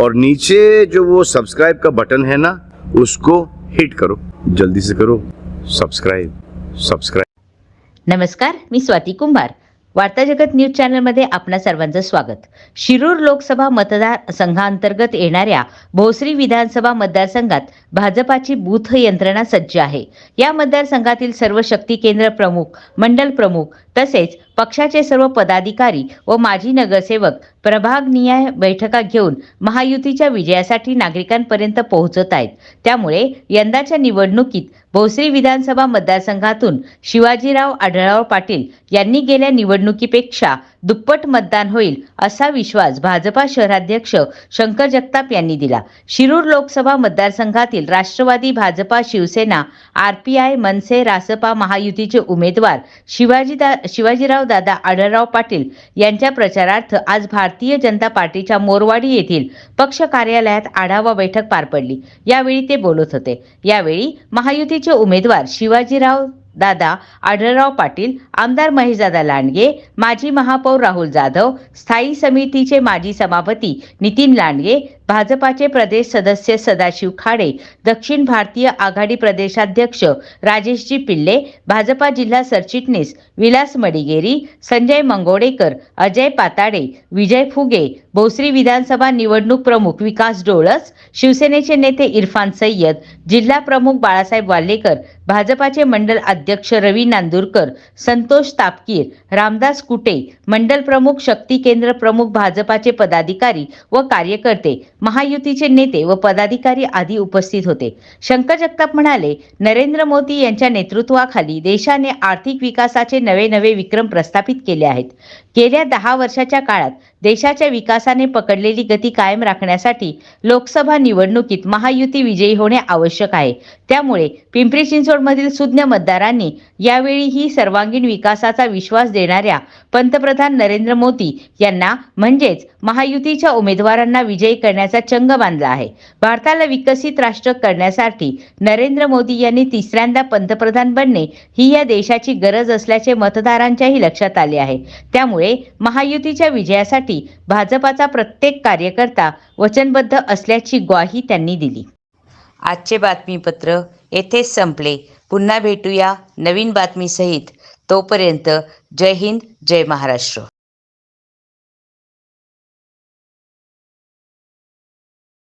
और नीचे जो वो सब्सक्राइब का बटन है ना उसको हिट करो। जल्दी से करो। सब्सक्राइब सब्सक्राइब नमस्कार मी स्वाती कुंभार. वार्ता जगत न्यूज चॅनलमध्ये आपणा सर्वांचं स्वागत. शिरूर लोकसभा मतदार संघांतर्गत येणाऱ्या भोसरी विधानसभा मतदारसंघात भाजपाची बूथ यंत्रणा सज्ज आहे. या मतदारसंघातील सर्व शक्ती केंद्र प्रमुख मंडल प्रमुख तसेच पक्षाचे सर्व पदाधिकारी व माजी नगरसेवक प्रभागनिहाय बैठका घेऊन महायुतीच्या विजयासाठी नागरिकांपर्यंत पोहोचत आहेत. त्यामुळे यंदाच्या निवडणुकीत भोसरी विधानसभा मतदारसंघातून शिवाजीराव आढळराव पाटील यांनी गेल्या निवडणुकीपेक्षा दुप्पट मतदान होईल असा विश्वास भाजपा शहराध्यक्ष शंकर जगताप यांनी दिला. शिरूर लोकसभा मतदारसंघातील राष्ट्रवादी भाजपा शिवसेना आरपीआय मनसे रासपा महायुतीचे उमेदवार शिवाजी शिवाजीराव दादा आढळराव पाटील यांच्या प्रचारार्थ आज भारतीय जनता पार्टीच्या मोरवाडी येथील पक्ष कार्यालयात आढावा बैठक पार पडली. यावेळी ते बोलत होते. यावेळी महायुतीचे उमेदवार शिवाजीराव दादा आढळराव पाटील आमदार महेशदादा लांडगे माजी महापौर राहुल जाधव स्थायी समितीचे माजी सभापती नितीन लांडगे भाजपाचे प्रदेश सदस्य सदाशिव खाडे दक्षिण भारतीय आघाडी प्रदेशाध्यक्ष राजेशजी पिल्ले भाजपा जिल्हा सरचिटणीस विलास मडिगेरी संजय मंगोडेकर अजय पाताडे विजय फुगे भोसरी विधानसभा निवडणूक प्रमुख विकास डोळस शिवसेनेचे नेते इरफान सय्यद जिल्हा प्रमुख बाळासाहेब वाल्लेकर भाजपाचे मंडल अध्यक्ष रवी नांदूरकर संतोष तापकीर रामदास कुटे मंडल प्रमुख शक्ती केंद्र प्रमुख भाजपाचे पदाधिकारी व कार्यकर्ते महायुतीचे नेते व पदाधिकारी आदी उपस्थित होते. शंकर जगताप म्हणाले नरेंद्र मोदी यांच्या नेतृत्वाखाली देशाने आर्थिक विकासाचे नवे नवे विक्रम प्रस्थापित केले आहेत. गेल्या दहा वर्षाच्या काळात देशाच्या विकासाने पकडलेली गती कायम राखण्यासाठी लोकसभा निवडणुकीत महायुती विजयी होणे आवश्यक आहे. त्यामुळे पिंपरी चिंचवडमधील सुज्ञ मतदारांनी यावेळीही सर्वांगीण विकासाचा विश्वास देणाऱ्या पंतप्रधान नरेंद्र मोदी यांना म्हणजेच महायुतीच्या उमेदवारांना विजयी करण्याचा चंग बांधला आहे. भारताला विकसित राष्ट्र करण्यासाठी नरेंद्र मोदी यांनी तिसऱ्यांदा पंतप्रधान बनणे ही या देशाची गरज असल्याचे मतदारांच्याही लक्षात आले आहे. त्यामुळे महायुतीच्या विजयासाठी भाजपाचा प्रत्येक कार्यकर्ता वचनबद्ध असल्याची ग्वाही त्यांनी दिली. आजचे बातमीपत्र येथेच संपले. पुन्हा भेटूया नवीन बातमीसहित. तोपर्यंत जय हिंद जय महाराष्ट्र.